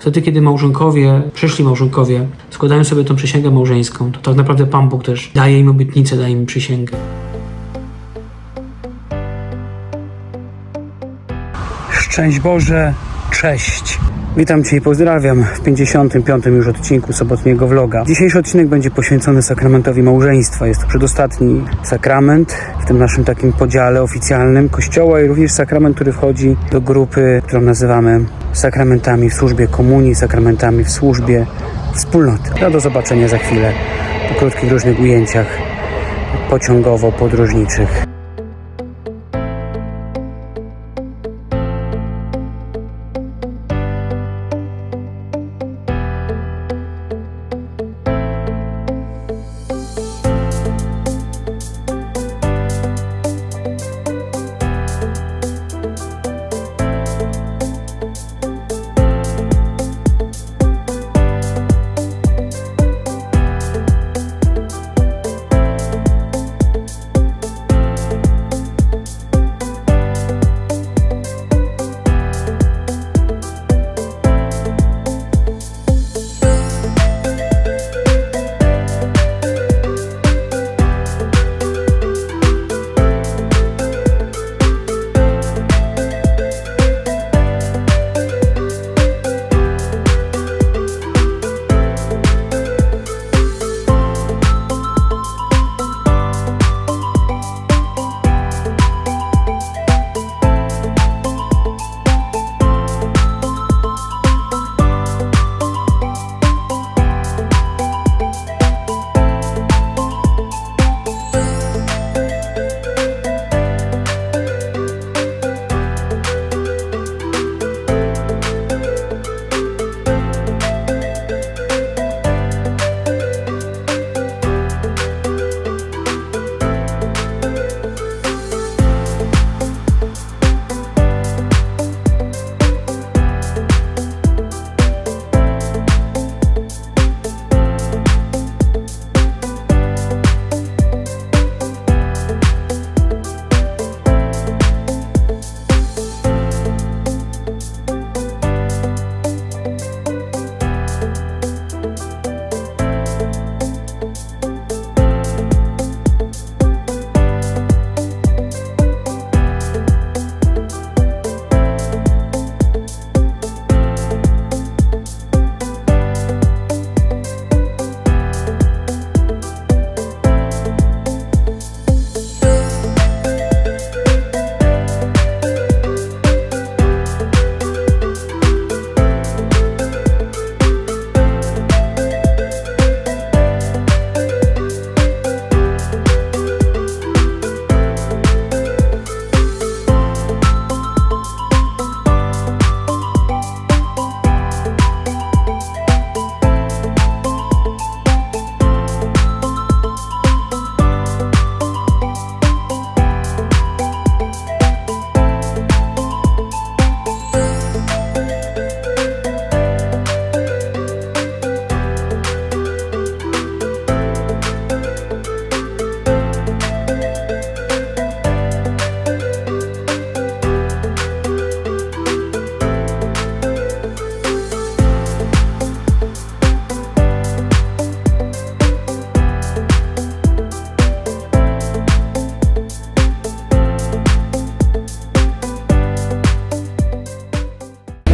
Wtedy, kiedy małżonkowie, przyszli małżonkowie, składają sobie tą przysięgę małżeńską, to tak naprawdę Pan Bóg też daje im obietnicę, daje im przysięgę. Szczęść Boże, cześć. Witam Cię i pozdrawiam w 55. już odcinku sobotniego vloga. Dzisiejszy odcinek będzie poświęcony sakramentowi małżeństwa. Jest to przedostatni sakrament w tym naszym takim podziale oficjalnym Kościoła i również sakrament, który wchodzi do grupy, którą nazywamy sakramentami w służbie komunii, sakramentami w służbie wspólnoty. No do zobaczenia za chwilę po krótkich różnych ujęciach pociągowo-podróżniczych.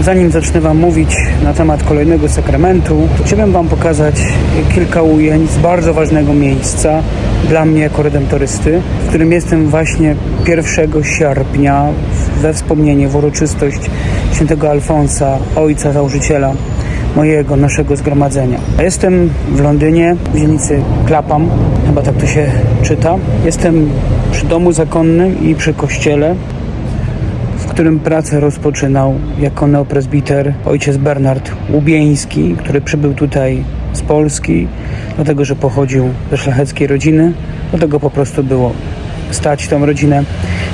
Zanim zacznę Wam mówić na temat kolejnego sakramentu, chciałbym Wam pokazać kilka ujęć z bardzo ważnego miejsca dla mnie jako redemptorysty, w którym jestem właśnie 1 sierpnia we wspomnienie, w uroczystość świętego Alfonsa, ojca założyciela mojego, naszego zgromadzenia. Jestem w Londynie, w dzielnicy Clapham, chyba tak to się czyta. Jestem przy domu zakonnym i przy kościele, którym pracę rozpoczynał jako neopresbiter ojciec Bernard Łubieński, który przybył tutaj z Polski, dlatego że pochodził ze szlacheckiej rodziny. Dlatego po prostu było stać tą rodzinę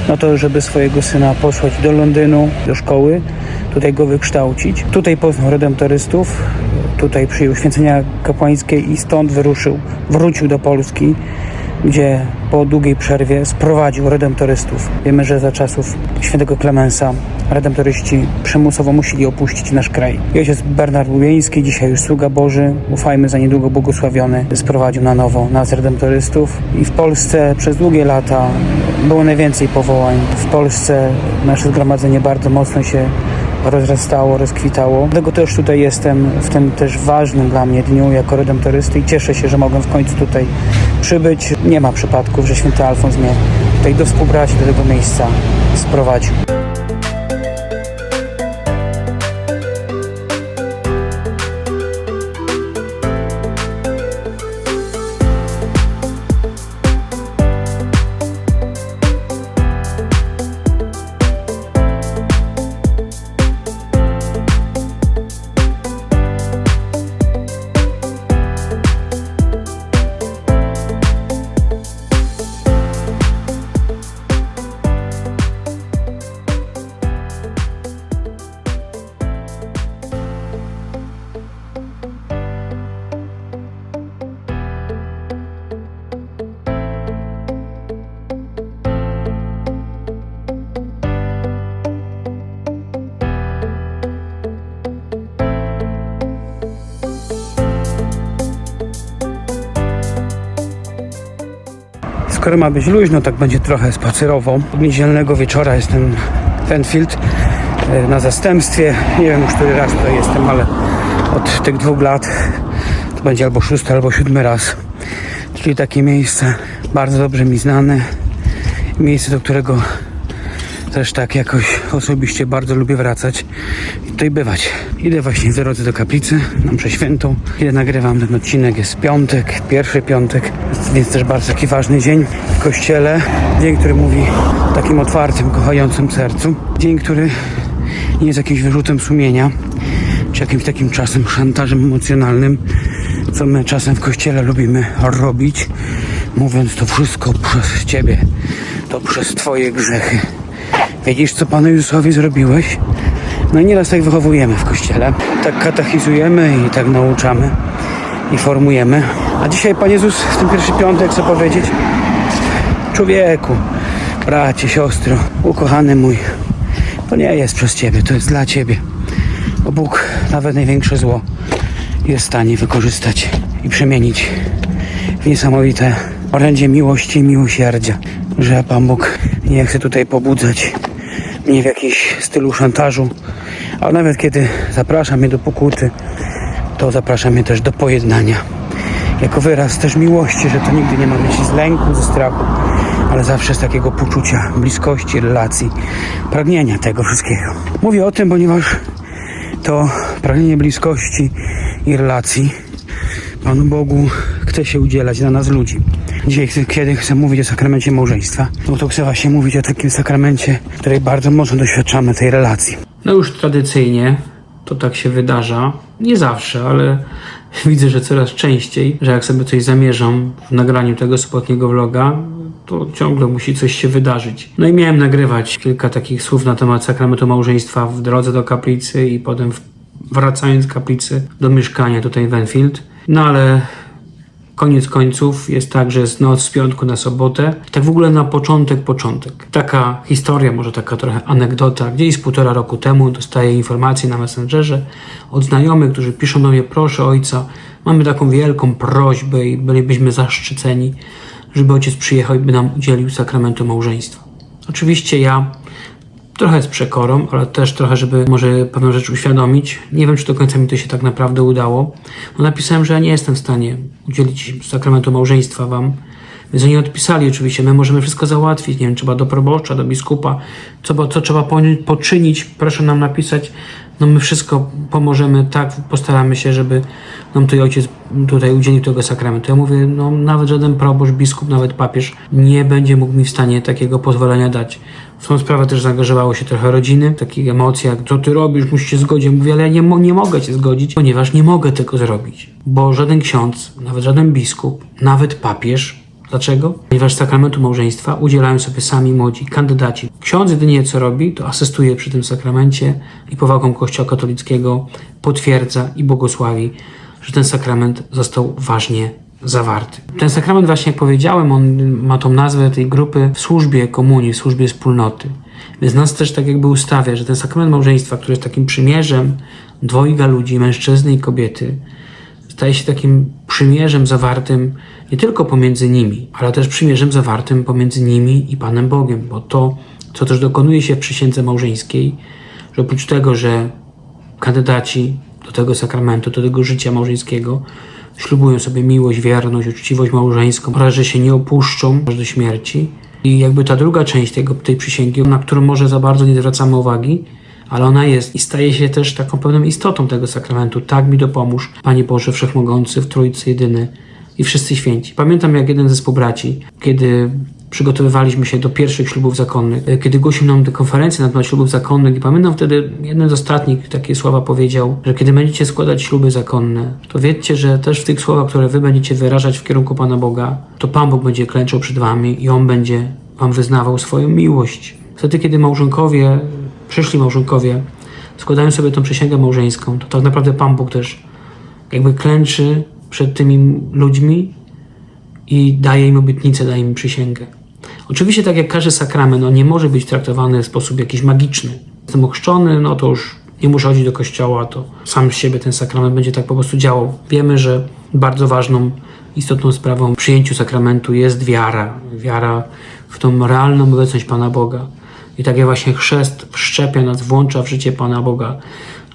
na to, żeby swojego syna posłać do Londynu, do szkoły, tutaj go wykształcić. Tutaj poznał redemptorystów, tutaj przyjął święcenia kapłańskie i stąd wyruszył, wrócił do Polski gdzie po długiej przerwie sprowadził redemptorystów. Wiemy, że za czasów świętego Klemensa redemptoryści przymusowo musieli opuścić nasz kraj. I ojciec Bernard Łubieński, dzisiaj już sługa Boży, ufajmy za niedługo błogosławiony, sprowadził na nowo nas redemptorystów. I w Polsce przez długie lata było najwięcej powołań. W Polsce nasze zgromadzenie bardzo mocno się rozrastało, rozkwitało. Dlatego też tutaj jestem w tym też ważnym dla mnie dniu jako redemptorysty i cieszę się, że mogę w końcu tutaj przybyć. Nie ma przypadków, że święty Alfons mnie tutaj do współbraci, do tego miejsca sprowadził. Skoro ma być luźno, tak będzie trochę spacerowo. Od niedzielnego wieczora jestem w Enfield na zastępstwie. Nie wiem już który raz tutaj jestem, ale od tych dwóch lat to będzie albo szósty, albo siódmy raz. Czyli takie miejsce bardzo dobrze mi znane. Miejsce, do którego też tak jakoś osobiście bardzo lubię wracać tutaj bywać. Idę właśnie z drodzy do kaplicy na mszę świętą. Kiedy nagrywam ten odcinek jest piątek, pierwszy piątek, więc też bardzo taki ważny dzień w kościele. Dzień, który mówi o takim otwartym, kochającym sercu. Dzień, który nie jest jakimś wyrzutem sumienia, czy jakimś takim czasem szantażem emocjonalnym, co my czasem w kościele lubimy robić, mówiąc to wszystko przez ciebie, to przez twoje grzechy. Widzisz, co Panu Jezusowi zrobiłeś? No i nieraz tak wychowujemy w kościele. Tak katechizujemy i tak nauczamy i formujemy. A dzisiaj Pan Jezus w ten pierwszy piątek chce powiedzieć Człowieku, bracie, siostro, ukochany mój, to nie jest przez Ciebie, to jest dla Ciebie. Bo Bóg nawet największe zło jest w stanie wykorzystać i przemienić w niesamowite orędzie miłości i miłosierdzia, że Pan Bóg nie chce tutaj pobudzać mnie w jakiś stylu szantażu, a nawet kiedy zaprasza mnie do pokuty, to zaprasza mnie też do pojednania. Jako wyraz też miłości, że to nigdy nie ma być z lęku, ze strachu, ale zawsze z takiego poczucia bliskości, relacji, pragnienia tego wszystkiego. Mówię o tym, ponieważ to pragnienie bliskości i relacji Panu Bogu chce się udzielać dla nas ludzi. Dzisiaj, kiedy chcę mówić o sakramencie małżeństwa, no to chcę właśnie mówić o takim sakramencie, w której bardzo mocno doświadczamy tej relacji. No już tradycyjnie to tak się wydarza. Nie zawsze, ale widzę, że coraz częściej, że jak sobie coś zamierzam w nagraniu tego sobotniego vloga, to ciągle musi coś się wydarzyć. No i miałem nagrywać kilka takich słów na temat sakramentu małżeństwa w drodze do kaplicy i potem wracając z kaplicy do mieszkania tutaj w Enfield. No ale Koniec końców jest tak, że jest noc z piątku na sobotę. Tak w ogóle na początek, początek. Taka historia, może taka trochę anegdota. Gdzieś półtora roku temu dostaję informację na Messengerze od znajomych, którzy piszą do mnie, proszę ojca, mamy taką wielką prośbę i bylibyśmy zaszczyceni, żeby ojciec przyjechał i by nam udzielił sakramentu małżeństwa. Oczywiście ja Trochę z przekorą, ale też trochę, żeby może pewną rzecz uświadomić. Nie wiem, czy do końca mi to się tak naprawdę udało. No napisałem, że ja nie jestem w stanie udzielić sakramentu małżeństwa wam. Więc oni odpisali oczywiście, my możemy wszystko załatwić, nie wiem, trzeba do probosza, do biskupa, co, co trzeba po- poczynić, proszę nam napisać. No my wszystko pomożemy, tak, postaramy się, żeby nam tutaj ojciec tutaj udzielił tego sakramentu. Ja mówię, no nawet żaden proboszcz, biskup, nawet papież nie będzie mógł mi w stanie takiego pozwolenia dać. W tą sprawę też zaangażowało się trochę rodziny, takich emocji, jak co ty robisz, musisz się zgodzić. Mówię, ale ja nie, nie mogę się zgodzić, ponieważ nie mogę tego zrobić. Bo żaden ksiądz, nawet żaden biskup, nawet papież Dlaczego? Ponieważ sakramentu małżeństwa udzielają sobie sami młodzi kandydaci. Ksiądz jedynie co robi, to asystuje przy tym sakramencie i powagą Kościoła katolickiego potwierdza i błogosławi, że ten sakrament został ważnie zawarty. Ten sakrament, właśnie jak powiedziałem, on ma tą nazwę tej grupy w służbie komunii, w służbie wspólnoty. Więc nas też tak jakby ustawia, że ten sakrament małżeństwa, który jest takim przymierzem dwojga ludzi, mężczyzny i kobiety, staje się takim przymierzem zawartym nie tylko pomiędzy nimi, ale też przymierzem zawartym pomiędzy nimi i Panem Bogiem, bo to, co też dokonuje się w przysiędze małżeńskiej, że oprócz tego, że kandydaci do tego sakramentu, do tego życia małżeńskiego ślubują sobie miłość, wierność, uczciwość małżeńską oraz, że się nie opuszczą aż do śmierci. I jakby ta druga część tego, tej przysięgi, na którą może za bardzo nie zwracamy uwagi, ale ona jest i staje się też taką pewną istotą tego sakramentu. Tak mi dopomóż, Panie Boże Wszechmogący, w Trójcy Jedyny i wszyscy święci. Pamiętam jak jeden ze współbraci, kiedy przygotowywaliśmy się do pierwszych ślubów zakonnych, e, kiedy głosił nam konferencję na temat ślubów zakonnych i pamiętam wtedy jeden z ostatnich takie słowa powiedział, że kiedy będziecie składać śluby zakonne, to wiedzcie, że też w tych słowach, które wy będziecie wyrażać w kierunku Pana Boga, to Pan Bóg będzie klęczał przed wami i On będzie wam wyznawał swoją miłość. Wtedy, kiedy małżonkowie, przyszli małżonkowie, składają sobie tą przysięgę małżeńską, to tak naprawdę Pan Bóg też jakby klęczy przed tymi ludźmi i daje im obietnicę, daje im przysięgę. Oczywiście, tak jak każdy sakrament, on nie może być traktowany w sposób jakiś magiczny. Jestem ochrzczony, no to już nie muszę chodzić do kościoła, to sam z siebie ten sakrament będzie tak po prostu działał. Wiemy, że bardzo ważną, istotną sprawą w przyjęciu sakramentu jest wiara. Wiara w tą realną obecność Pana Boga. I tak jak właśnie chrzest wszczepia nas, włącza w życie Pana Boga,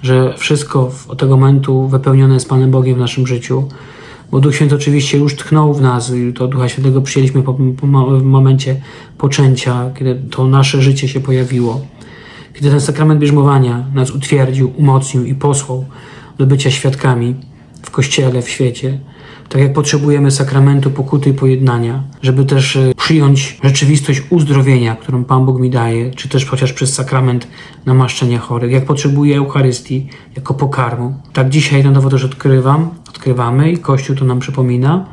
że wszystko od tego momentu wypełnione jest Panem Bogiem w naszym życiu, bo Duch Święty oczywiście już tchnął w nas i to Ducha Świętego przyjęliśmy po, po, w momencie poczęcia, kiedy to nasze życie się pojawiło. Kiedy ten sakrament bierzmowania nas utwierdził, umocnił i posłał do bycia świadkami w Kościele, w świecie. Tak jak potrzebujemy sakramentu pokuty i pojednania, żeby też e, przyjąć rzeczywistość uzdrowienia, którą Pan Bóg mi daje, czy też chociaż przez sakrament namaszczenia chorych, jak potrzebuję Eucharystii jako pokarmu. Tak dzisiaj na nowo też odkrywam, odkrywamy i Kościół to nam przypomina,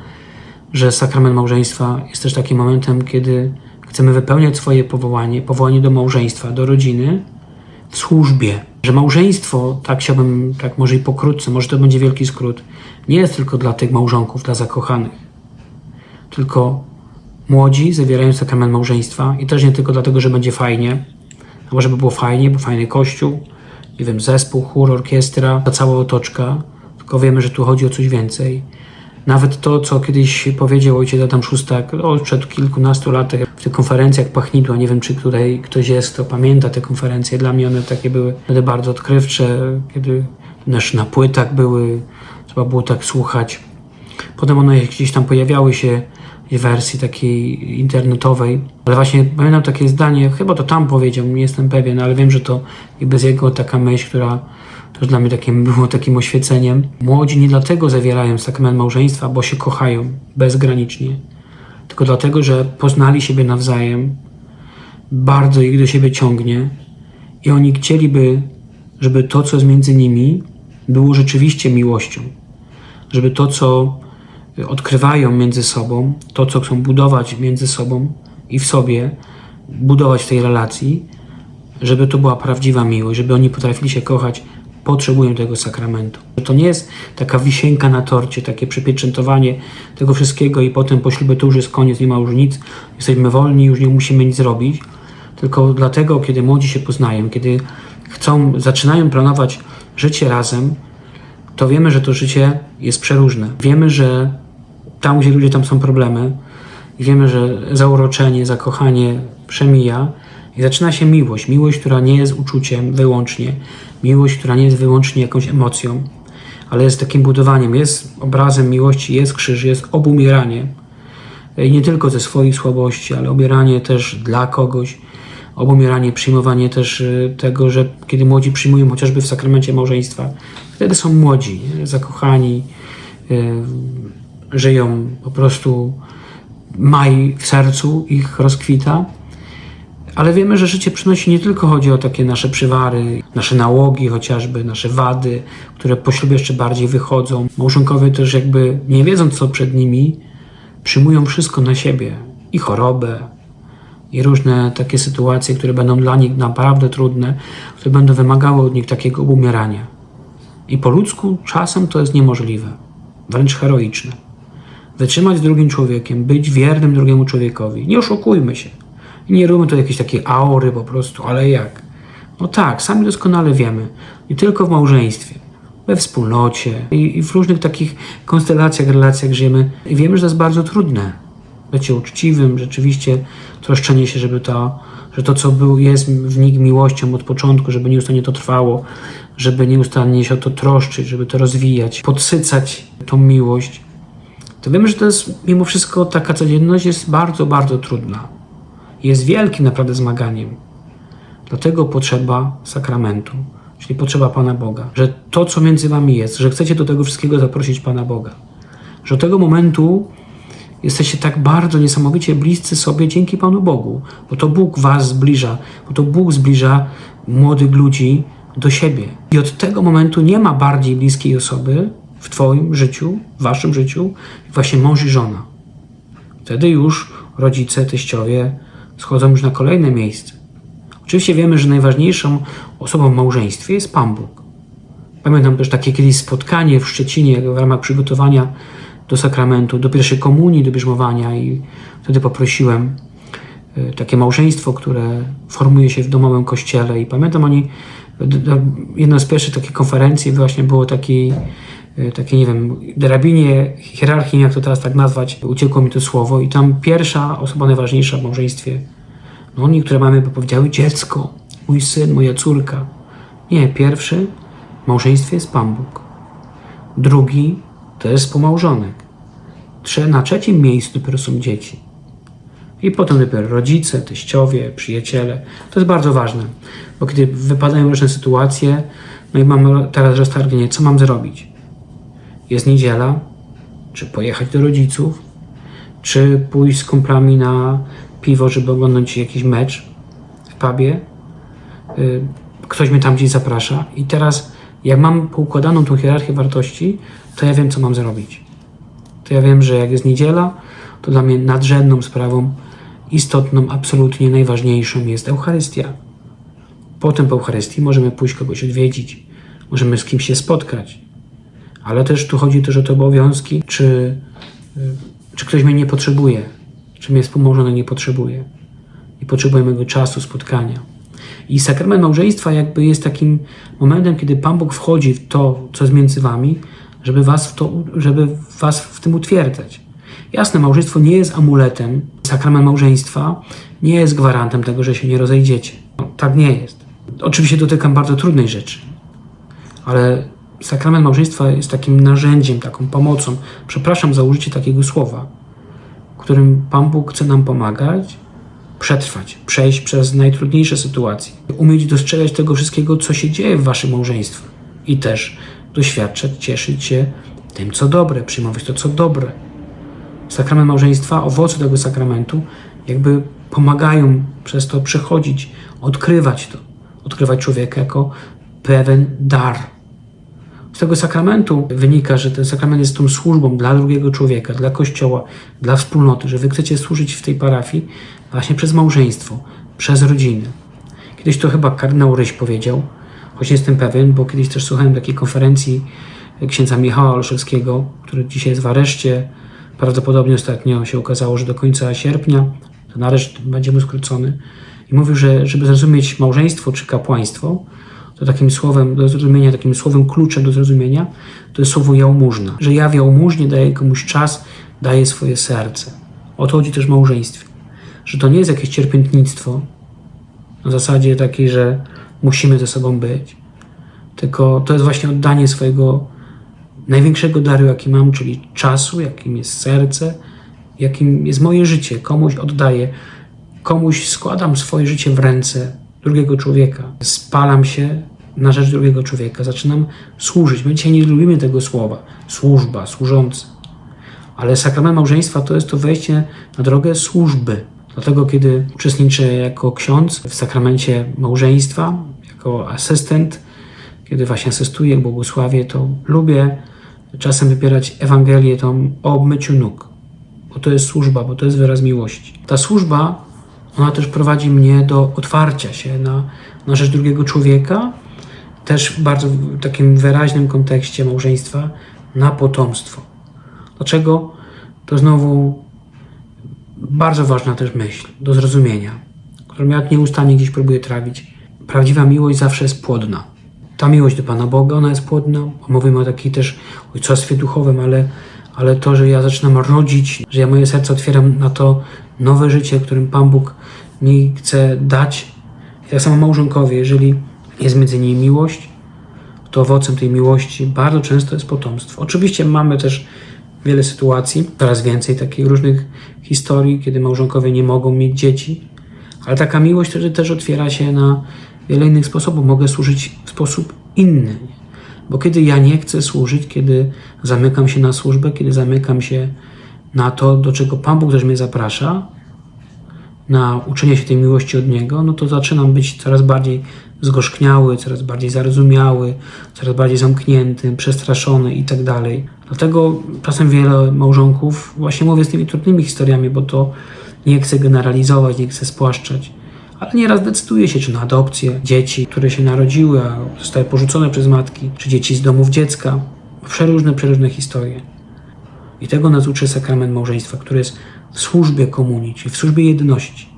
że sakrament małżeństwa jest też takim momentem, kiedy chcemy wypełniać swoje powołanie, powołanie do małżeństwa, do rodziny w służbie. Że małżeństwo, tak chciałbym, tak może i pokrótce, może to będzie wielki skrót, nie jest tylko dla tych małżonków, dla zakochanych. Tylko młodzi zawierają sakrament małżeństwa i też nie tylko dlatego, że będzie fajnie, albo żeby było fajnie, bo fajny kościół, nie wiem, zespół, chór, orkiestra, ta cała otoczka, tylko wiemy, że tu chodzi o coś więcej. Nawet to, co kiedyś powiedział ojciec Adam Szóstak o, przed kilkunastu latach tych konferencjach Pachnidła, nie wiem, czy tutaj ktoś jest, kto pamięta te konferencje. Dla mnie one takie były wtedy bardzo odkrywcze, kiedy też na płytach były, trzeba było tak słuchać. Potem one gdzieś tam pojawiały się w wersji takiej internetowej, ale właśnie pamiętam takie zdanie, chyba to tam powiedział, nie jestem pewien, ale wiem, że to i bez jego taka myśl, która też dla mnie takim, było takim oświeceniem. Młodzi nie dlatego zawierają sakrament małżeństwa, bo się kochają bezgranicznie, tylko dlatego, że poznali siebie nawzajem, bardzo ich do siebie ciągnie i oni chcieliby, żeby to, co jest między nimi, było rzeczywiście miłością. Żeby to, co odkrywają między sobą, to, co chcą budować między sobą i w sobie, budować w tej relacji, żeby to była prawdziwa miłość, żeby oni potrafili się kochać, potrzebują tego sakramentu. To nie jest taka wisienka na torcie, takie przypieczętowanie tego wszystkiego i potem po ślubie to już jest koniec, nie ma już nic, jesteśmy wolni, już nie musimy nic zrobić, tylko dlatego, kiedy młodzi się poznają, kiedy chcą, zaczynają planować życie razem, to wiemy, że to życie jest przeróżne. Wiemy, że tam, gdzie ludzie, tam są problemy. I wiemy, że zauroczenie, zakochanie przemija i zaczyna się miłość. Miłość, która nie jest uczuciem wyłącznie. Miłość, która nie jest wyłącznie jakąś emocją, ale jest takim budowaniem. Jest obrazem miłości, jest krzyż, jest obumieranie. I nie tylko ze swoich słabości, ale obieranie też dla kogoś. Obumieranie, przyjmowanie też y, tego, że kiedy młodzi przyjmują chociażby w sakramencie małżeństwa, wtedy są młodzi, zakochani, y, żyją po prostu maj w sercu ich rozkwita. Ale wiemy, że życie przynosi nie tylko chodzi o takie nasze przywary, nasze nałogi chociażby, nasze wady, które po ślubie jeszcze bardziej wychodzą. Małżonkowie też jakby nie wiedząc co przed nimi, przyjmują wszystko na siebie. I chorobę, i różne takie sytuacje, które będą dla nich naprawdę trudne, które będą wymagały od nich takiego umierania. I po ludzku czasem to jest niemożliwe, wręcz heroiczne. wytrzymać z drugim człowiekiem, być wiernym drugiemu człowiekowi. Nie oszukujmy się. Nie róbmy to jakiejś takiej aury po prostu, ale jak? No tak, sami doskonale wiemy. Nie tylko w małżeństwie, we wspólnocie i, i w różnych takich konstelacjach, relacjach żyjemy. I wiemy, że to jest bardzo trudne. Bycie uczciwym, rzeczywiście troszczenie się, żeby to, że to, co był, jest w nich miłością od początku, żeby nieustannie to trwało, żeby nieustannie się o to troszczyć, żeby to rozwijać, podsycać tą miłość. To wiemy, że to jest mimo wszystko taka codzienność jest bardzo, bardzo trudna. Jest wielkim naprawdę zmaganiem. Dlatego potrzeba sakramentu, czyli potrzeba Pana Boga. Że to, co między Wami jest, że chcecie do tego wszystkiego zaprosić Pana Boga. Że od tego momentu jesteście tak bardzo niesamowicie bliscy sobie dzięki Panu Bogu, bo to Bóg Was zbliża, bo to Bóg zbliża młodych ludzi do siebie. I od tego momentu nie ma bardziej bliskiej osoby w Twoim życiu, w Waszym życiu, właśnie mąż i żona. Wtedy już rodzice, teściowie schodzą już na kolejne miejsce. Oczywiście wiemy, że najważniejszą osobą w małżeństwie jest Pan Bóg. Pamiętam też takie kiedyś spotkanie w Szczecinie w ramach przygotowania do sakramentu, do pierwszej komunii, do bierzmowania i wtedy poprosiłem y, takie małżeństwo, które formuje się w domowym kościele i pamiętam oni, jedna z pierwszych takich konferencji właśnie było takiej, y, takiej nie wiem, drabinie hierarchii, jak to teraz tak nazwać, uciekło mi to słowo i tam pierwsza osoba najważniejsza w małżeństwie, no oni, które mamy, powiedziały dziecko, mój syn, moja córka. Nie, pierwszy w małżeństwie jest Pan Bóg. Drugi to jest współmałżonek. Trze- Na trzecim miejscu dopiero są dzieci. I potem dopiero rodzice, teściowie, przyjaciele. To jest bardzo ważne, bo kiedy wypadają różne sytuacje, no i mam teraz roztargnienie, co mam zrobić? Jest niedziela, czy pojechać do rodziców, czy pójść z kumplami na piwo, żeby oglądać jakiś mecz w pubie. Y, Ktoś mnie tam gdzieś zaprasza i teraz jak mam poukładaną tą hierarchię wartości, to ja wiem, co mam zrobić. To ja wiem, że jak jest niedziela, to dla mnie nadrzędną sprawą, istotną, absolutnie najważniejszą jest Eucharystia. Potem po Eucharystii możemy pójść kogoś odwiedzić, możemy z kimś się spotkać, ale też tu chodzi też o te obowiązki, czy, y, czy ktoś mnie nie potrzebuje, czy mnie współmałżony nie potrzebuje. Nie potrzebuje mojego czasu, spotkania. I sakrament małżeństwa jakby jest takim momentem, kiedy Pan Bóg wchodzi w to, co jest między wami, żeby was w, to, żeby was w tym utwierdzać. Jasne, małżeństwo nie jest amuletem. Sakrament małżeństwa nie jest gwarantem tego, że się nie rozejdziecie. No, tak nie jest. Oczywiście dotykam bardzo trudnej rzeczy, ale sakrament małżeństwa jest takim narzędziem, taką pomocą. Przepraszam za użycie takiego słowa, którym Pan Bóg chce nam pomagać, przetrwać, przejść przez najtrudniejsze sytuacje, umieć dostrzegać tego wszystkiego, co się dzieje w waszym małżeństwie i też doświadczać, cieszyć się tym, co dobre, przyjmować to, co dobre. Sakrament małżeństwa, owoce tego sakramentu jakby pomagają przez to przechodzić, odkrywać to, odkrywać człowieka jako pewien dar. Z tego sakramentu wynika, że ten sakrament jest tą służbą dla drugiego człowieka, dla kościoła, dla wspólnoty, że wy chcecie służyć w tej parafii właśnie przez małżeństwo, przez rodzinę. Kiedyś to chyba kardynał Ryś powiedział, choć nie jestem pewien, bo kiedyś też słuchałem takiej konferencji księdza Michała Olszewskiego, który dzisiaj jest w areszcie. Prawdopodobnie ostatnio się okazało, że do końca sierpnia ten areszt będzie mu skrócony. I mówił, że żeby zrozumieć małżeństwo czy kapłaństwo, to takim słowem do zrozumienia, takim słowem kluczem do zrozumienia, to jest słowo jałmużna. Że ja w jałmużnie daję komuś czas, daję swoje serce. O to chodzi też w małżeństwie. Że to nie jest jakieś cierpiętnictwo na zasadzie takiej, że musimy ze sobą być, tylko to jest właśnie oddanie swojego największego daru, jaki mam, czyli czasu, jakim jest serce, jakim jest moje życie. Komuś oddaję, komuś składam swoje życie w ręce drugiego człowieka. Spalam się na rzecz drugiego człowieka, zaczynam służyć. My dzisiaj nie lubimy tego słowa służba, służący. Ale sakrament małżeństwa to jest to wejście na drogę służby. Dlatego, kiedy uczestniczę jako ksiądz w sakramencie małżeństwa, jako asystent, kiedy właśnie asystuję, błogosławię, to lubię czasem wybierać Ewangelię tą o obmyciu nóg, bo to jest służba, bo to jest wyraz miłości. Ta służba, ona też prowadzi mnie do otwarcia się na, na rzecz drugiego człowieka, też w bardzo takim wyraźnym kontekście małżeństwa, na potomstwo. Dlaczego? to znowu bardzo ważna też myśl do zrozumienia, którą ja nieustannie gdzieś próbuję trawić. Prawdziwa miłość zawsze jest płodna. Ta miłość do Pana Boga, ona jest płodna. Mówimy o takiej też ojcostwie duchowym, ale, ale to, że ja zaczynam rodzić, że ja moje serce otwieram na to nowe życie, którym Pan Bóg mi chce dać. I tak samo małżonkowie, jeżeli jest między nimi miłość, to owocem tej miłości bardzo często jest potomstwo. Oczywiście mamy też wiele sytuacji, coraz więcej takich różnych historii, kiedy małżonkowie nie mogą mieć dzieci, ale taka miłość wtedy też otwiera się na wiele innych sposobów. Mogę służyć w sposób inny. Bo kiedy ja nie chcę służyć, kiedy zamykam się na służbę, kiedy zamykam się na to, do czego Pan Bóg też mnie zaprasza, na uczenie się tej miłości od Niego, no to zaczynam być coraz bardziej zgorzkniały, coraz bardziej zarozumiały, coraz bardziej zamknięty, przestraszony i tak dalej. Dlatego czasem wiele małżonków właśnie mówię z tymi trudnymi historiami, bo to nie chcę generalizować, nie chcę spłaszczać, ale nieraz decyduje się, czy na adopcję dzieci, które się narodziły, a zostały porzucone przez matki, czy dzieci z domów dziecka. Przeróżne, przeróżne historie. I tego nas uczy sakrament małżeństwa, który jest w służbie komunii, czyli w służbie jedności.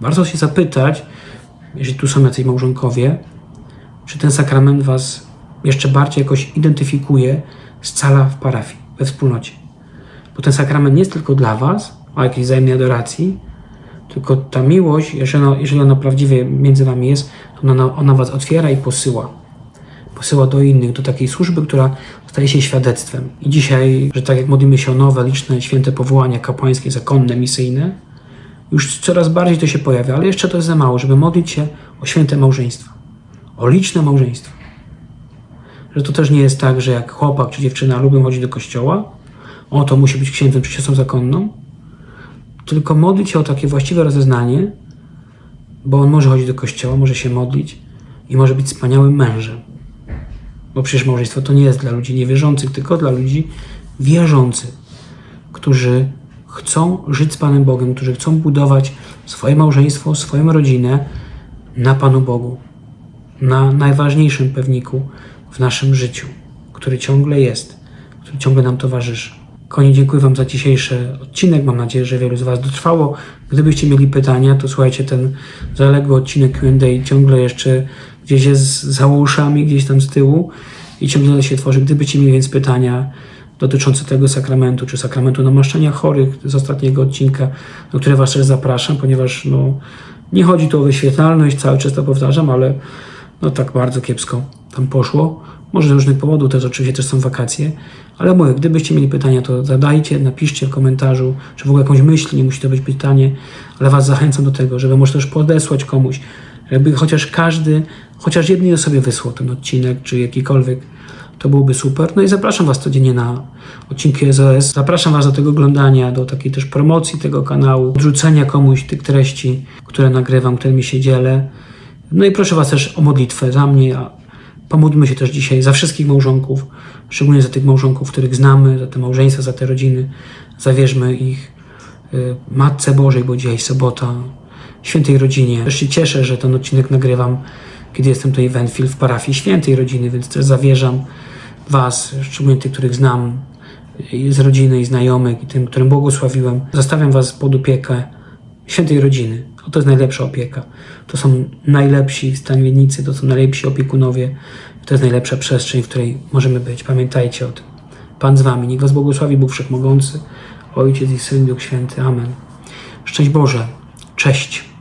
Warto się zapytać, jeżeli tu są jacyś małżonkowie, czy ten sakrament was jeszcze bardziej jakoś identyfikuje, scala w parafii, we wspólnocie. Bo ten sakrament nie jest tylko dla was, o jakiejś wzajemnej adoracji, tylko ta miłość, jeżeli ona, jeżeli ona prawdziwie między wami jest, to ona, ona was otwiera i posyła. Posyła do innych, do takiej służby, która staje się świadectwem. I dzisiaj, że tak jak modlimy się o nowe, liczne, święte powołania kapłańskie, zakonne, misyjne, już coraz bardziej to się pojawia, ale jeszcze to jest za mało, żeby modlić się o święte małżeństwa, o liczne małżeństwa. Że to też nie jest tak, że jak chłopak czy dziewczyna lubią chodzić do kościoła, o to musi być księdzem czy zakonną, tylko modlić się o takie właściwe rozeznanie, bo on może chodzić do kościoła, może się modlić i może być wspaniałym mężem. Bo przecież małżeństwo to nie jest dla ludzi niewierzących, tylko dla ludzi wierzących, którzy chcą żyć z Panem Bogiem, którzy chcą budować swoje małżeństwo, swoją rodzinę na Panu Bogu, na najważniejszym pewniku w naszym życiu, który ciągle jest, który ciągle nam towarzyszy. Konie, dziękuję Wam za dzisiejszy odcinek. Mam nadzieję, że wielu z Was dotrwało. Gdybyście mieli pytania, to słuchajcie, ten zaległy odcinek QA ciągle jeszcze gdzieś jest za uszami, gdzieś tam z tyłu i ciągle się tworzy. Gdybyście mieli więc pytania dotyczące tego sakramentu, czy sakramentu namaszczenia chorych z ostatniego odcinka, do które Was też zapraszam, ponieważ no, nie chodzi tu o wyświetlalność, cały czas to powtarzam, ale no tak bardzo kiepsko tam poszło. Może z różnych powodów, też oczywiście też są wakacje, ale mówię, gdybyście mieli pytania, to zadajcie, napiszcie w komentarzu, czy w ogóle jakąś myśl, nie musi to być pytanie, ale Was zachęcam do tego, żeby może też podesłać komuś, żeby chociaż każdy, chociaż jednej osobie wysłał ten odcinek, czy jakikolwiek, to byłoby super. No i zapraszam Was codziennie na odcinki SOS. Zapraszam Was do tego oglądania, do takiej też promocji tego kanału, odrzucenia komuś tych treści, które nagrywam, którymi się dzielę. No i proszę Was też o modlitwę za mnie, pomódlmy się też dzisiaj za wszystkich małżonków, szczególnie za tych małżonków, których znamy, za te małżeństwa, za te rodziny. Zawierzmy ich y, Matce Bożej, bo dzisiaj sobota, świętej rodzinie. Też się cieszę, że ten odcinek nagrywam, kiedy jestem tutaj w Enfield, w parafii świętej rodziny, więc też zawierzam Was, szczególnie tych, których znam, z rodziny i znajomych, i tym, którym błogosławiłem. Zostawiam Was pod opiekę świętej rodziny. O, to jest najlepsza opieka. To są najlepsi stanowiennicy, to są najlepsi opiekunowie. To jest najlepsza przestrzeń, w której możemy być. Pamiętajcie o tym. Pan z Wami. Niech Was błogosławi Bóg Wszechmogący, Ojciec i Syn, Duch Święty. Amen. Szczęść Boże. Cześć.